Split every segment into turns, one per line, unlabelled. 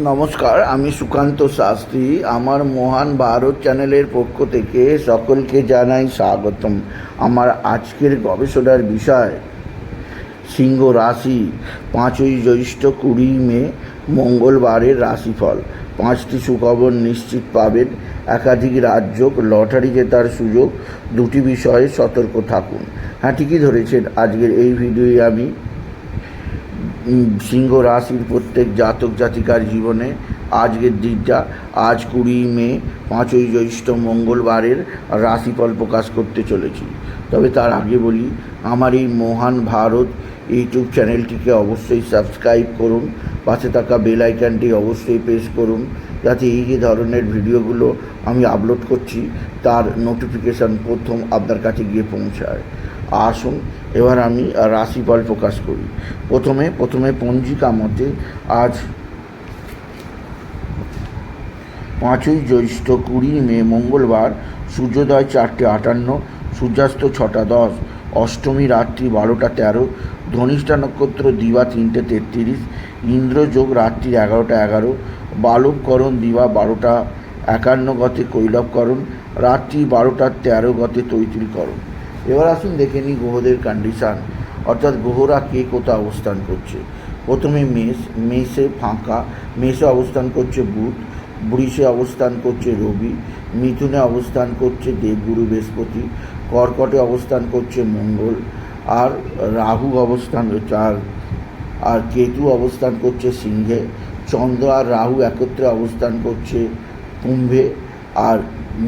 নমস্কার, আমি সুকান্ত শাস্ত্রী। আমার মহান ভারত চ্যানেলের পক্ষ থেকে সকলকে জানাই স্বাগতম। আমার আজকের গবেষণার বিষয়, সিংহ রাশি, পাঁচই জ্যৈষ্ঠ কুড়ি মে, মঙ্গলবারের রাশিফল। পাঁচটি সুখবর নিশ্চিত পাবেন। একাধিক রাজ্য লটারি জেতার সুযোগ, দুটি বিষয়ে সতর্ক থাকুন। হ্যাঁ ঠিকই ধরেছেন। আজকের এই ভিডিওয়ে আমি সিংহ রাশির প্রত্যেক জাতক জাতিকার জীবনে আজকের দিনটা, আজ কুড়ি মে, পাঁচই জ্যৈষ্ঠ মঙ্গলবারের রাশিফল প্রকাশ করতে চলেছি। তবে তার আগে বলি, আমার এই মহান ভারত ইউটিউব চ্যানেলটিকে অবশ্যই সাবস্ক্রাইব করুন, পাশে থাকা বেল আইকনটি অবশ্যই প্রেস করুন, যাতে এই যে ধরনের ভিডিওগুলো আমি আপলোড করছি, তার নোটিফিকেশান প্রথম আপনার কাছে গিয়ে পৌঁছায়। আসুন, এবার আমি রাশিফল প্রকাশ করি। প্রথমে প্রথমে পঞ্জিকা মতে আজ পাঁচই জ্যৈষ্ঠ কুড়ি মে মঙ্গলবার, সূর্যোদয় চারটে আটান্ন, সূর্যাস্ত ছটা দশ, অষ্টমী রাত্রি বারোটা তেরো, ধনিষ্ঠা নক্ষত্র দিবা তিনটে তেত্রিশ, ইন্দ্রযোগ রাত্রি এগারোটা এগারো, বালবকরণ দিবা বারোটা একান্ন গতে কৈলবকরণ, রাত্রি বারোটা তেরো গতে তৈত্রীকরণ এবার আসুন দেখে নিই গ্রহদের কন্ডিশান অর্থাৎ গ্রহরা কে কোথা অবস্থান করছে। প্রথমে মেষ, মেষে ফাঁকা, মেষে অবস্থান করছে বুধ, বৃষে অবস্থান করছে রবি, মিথুনে অবস্থান করছে দেবগুরু বৃহস্পতি, কর্কটে অবস্থান করছে মঙ্গল, আর রাহু অবস্থান আর আর কেতু অবস্থান করছে সিংহে, চন্দ্র আর রাহু একত্রে অবস্থান করছে কুম্ভে, আর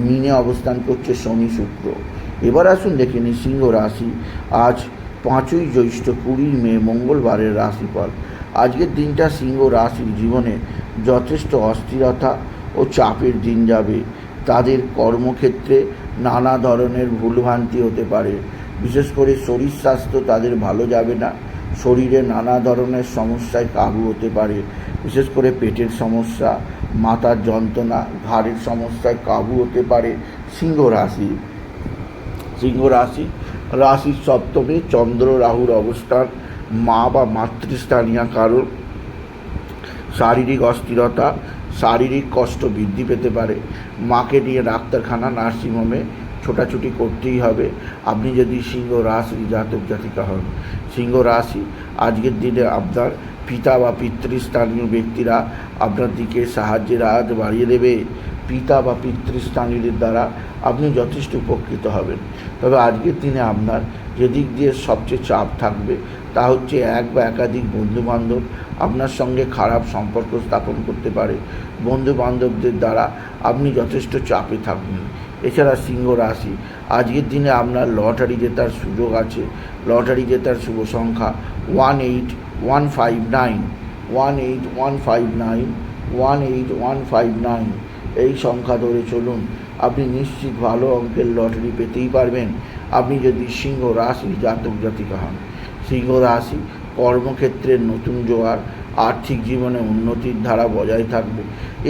মিনে অবস্থান করছে শনি শুক্র। এবার আসুন দেখে নিই সিংহ রাশি। আজ পাঁচই জ্যৈষ্ঠ, কুড়ি মে, মঙ্গলবারের রাশিফল। আজকের দিনটা সিংহ রাশির জীবনে যথেষ্ট অস্থিরতা ও চাপের দিন যাবে। তাদের কর্মক্ষেত্রে নানা ধরনের ভুলভ্রান্তি হতে পারে। বিশেষ করে শরীর স্বাস্থ্য তাদের ভালো যাবে না। শরীরে নানা ধরনের সমস্যায় কাবু হতে পারে। বিশেষ করে পেটের সমস্যা, মাথার যন্ত্রণা, ঘাড়ের সমস্যায় কাবু হতে পারে সিংহ রাশি। সিংহ রাশি রাশির সপ্তমে চন্দ্র, রাহুর অবস্থান, মা বা মাতৃস্থানীয় কারণ শারীরিক অস্থিরতা, শারীরিক কষ্ট বৃদ্ধি পেতে পারে। মাকে নিয়ে ডাক্তারখানা, নার্সিংহোমে ছোটাছুটি করতেই হবে। আপনি যদি সিংহ রাশি জাতক জাতিকা হন, সিংহ রাশি আজকের দিনে আপনার পিতা বা পিতৃস্থানীয় ব্যক্তিরা আপনার দিকে সাহায্যের হাত বাড়িয়ে দেবে। পিতা বা পিতৃস্থানীয়দের দ্বারা আপনি যথেষ্ট উপকৃত হবেন। তবে আজকের দিনে আপনার যেদিক দিয়ে সবচেয়ে চাপ থাকবে, তা হচ্ছে এক বা একাধিক বন্ধুবান্ধব আপনার সঙ্গে খারাপ সম্পর্ক স্থাপন করতে পারে। বন্ধু বান্ধবদের দ্বারা আপনি যথেষ্ট চাপে থাকবেন। এছাড়া সিংহ রাশি, আজকের দিনে আপনার লটারি জেতার সুযোগ আছে। লটারি জেতার শুভ সংখ্যা one eight one five nine, one eight one five nine, one eight one five nine. এই সংখ্যা ধরে চলুন। আপনি নিশ্চিত ভালো অঙ্কের লটারি পেতেই পারবেন। আপনি যদি সিংহ রাশি জাতক জাতিকা হন, সিংহ রাশি কর্মক্ষেত্রের নতুন জোয়ার, আর্থিক জীবনে উন্নতির ধারা বজায় থাকবে।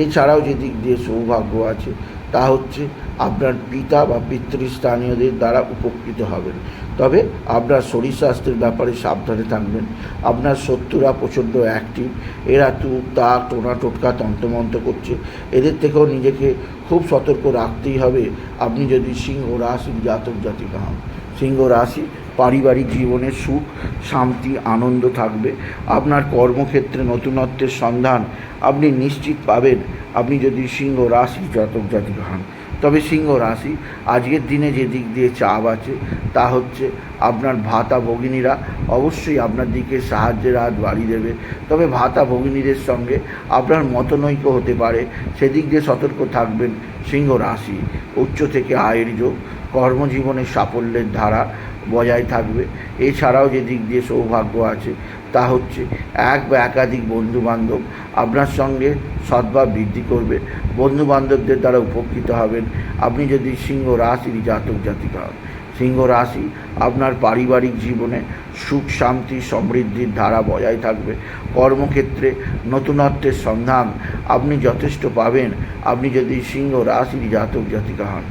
এছাড়াও যেদিক দিয়ে সৌভাগ্য আছে, তা হচ্ছে আপনার পিতা বা পিতৃস্থানীয়দের দ্বারা উপকৃত হবেন। তবে আপনার শরীর স্বাস্থ্যের ব্যাপারে সাবধানে থাকবেন। আপনার শত্রুরা প্রচণ্ড অ্যাক্টিভ এরা তুক তাক টোনা, টোটকা, তন্ত্রমন্ত্র করছে। এদের থেকেও নিজেকে খুব সতর্ক রাখতেই হবে। আপনি যদি সিংহ রাশির জাতক, জাতিকা হন, সিংহ, রাশি, পারিবারিক জীবনে সুখ, শান্তি, আনন্দ থাকবে। আপনার কর্মক্ষেত্রে নতুনত্বের সন্ধান আপনি নিশ্চিত পাবেন। আপনি যদি সিংহ, রাশি, জাতক, জাতিকা হন তবে সিংহ রাশি, আজকের দিনে যে দিক দিয়ে চাপ আছে তা হচ্ছে আপনার ভাতা ভগিনীরা অবশ্যই আপনার দিকে সাহায্যের হাত বাড়িয়ে দেবে। তবে ভাতা ভগিনীদের সঙ্গে আপনার মতনৈক্য হতে পারে। সেদিক দিয়ে সতর্ক থাকবেন সিংহ রাশি। উচ্চ থেকে আয়ের যোগ, কর্মজীবনের সাফল্যের ধারা বজায় থাকবে। এছাড়াও যে দিক দিয়ে সৌভাগ্য আছে, তা হচ্ছে এক বা একাধিক বন্ধুবান্ধব আপনার সঙ্গে সদ্ভাব বৃদ্ধি করবে। বন্ধুবান্ধবদের দ্বারা উপকৃত হবেন। আপনি যদি সিংহ রাশির জাতক জাতিকা হন, সিংহ রাশি আপনার পারিবারিক জীবনে সুখ, শান্তি, সমৃদ্ধির ধারা বজায় থাকবে। কর্মক্ষেত্রে নতুনত্বের সন্ধান আপনি যথেষ্ট পাবেন। আপনি যদি সিংহ রাশির জাতক জাতিকা হন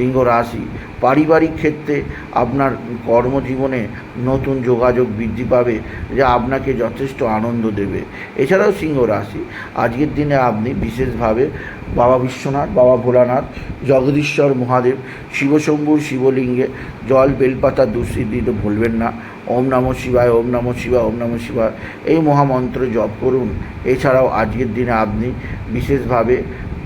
সিংহ রাশি। পারিবারিক ক্ষেত্রে আপনার কর্মজীবনে নতুন যোগাযোগ বৃদ্ধি পাবে, যা আপনাকে যথেষ্ট আনন্দ দেবে। এছাড়াও সিংহ রাশি, আজকের দিনে আপনি বিশেষভাবে বাবা বিশ্বনাথ, বাবা ভোলানাথ, জগদীশ্বর মহাদেব, শিবশম্ভুর শিবলিঙ্গে জল, বেলপাতা দুশ্রী দিতে ভুলবেন না। ওম নম শিবায়, ওম নম শিবায়, ওম নম শিবায়। এই মহামন্ত্র জপ করুন। এছাড়াও আজকের দিনে আপনি বিশেষভাবে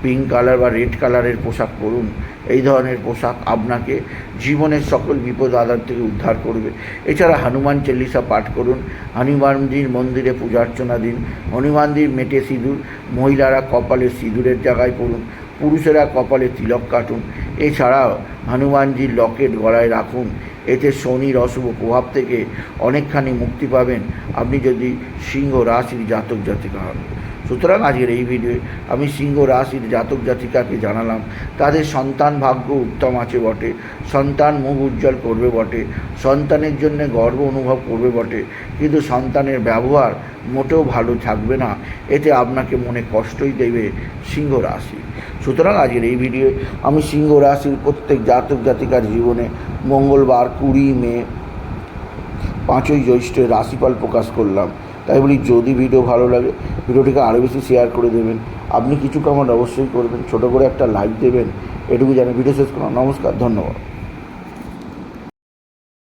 পিঙ্ক কালার বা রেড কালারের পোশাক পরুন। এই ধরনের পোশাক আপনাকে জীবনের সকল বিপদ আদার থেকে উদ্ধার করবে। এছাড়া হনুমান চল্লিশা পাঠ করুন, হনুমানজির মন্দিরে পূজা অর্চনা দিন, হনুমানজির মেটে সিঁদুর, মহিলারা কপালে সিঁদুরের জায়গায় পড়ুন, পুরুষেরা কপালে তিলক কাটুন। এছাড়াও হনুমানজির লকেট গলায় রাখুন, এতে শনির অশুভ প্রভাব থেকে অনেকখানি মুক্তি পাবেন। আপনি যদি সিংহ রাশির জাতক জাতিকা হন। সুতরাং আজকের এই ভিডিওয়ে আমি সিংহ রাশির জাতক জাতিকাকে জানালাম, তাদের সন্তান ভাগ্য উত্তম আছে বটে, সন্তান মুখ উজ্জ্বল করবে বটে, সন্তানের জন্য গর্ব অনুভব করবে বটে, কিন্তু সন্তানের ব্যবহার মোটেও ভালো থাকবে না, এতে আপনাকে মনে কষ্টই দেবে সিংহ রাশি। সুতরাং আজকের এই ভিডিও আমি সিংহ রাশির প্রত্যেক জাতক জাতিকার জীবনে মঙ্গলবার কুড়ি মে পাঁচই জ্যৈষ্ঠের রাশিফল প্রকাশ করলাম। তাই বলি, যদি ভিডিও ভালো লাগে, ভিডিওটিকে আরও বেশি শেয়ার করে দেবেন। আপনি কিছু কমেন্ট অবশ্যই করবেন। ছোটো করে একটা লাইক দেবেন। এটুকু জানি। ভিডিও শেষ করুন নমস্কার। ধন্যবাদ।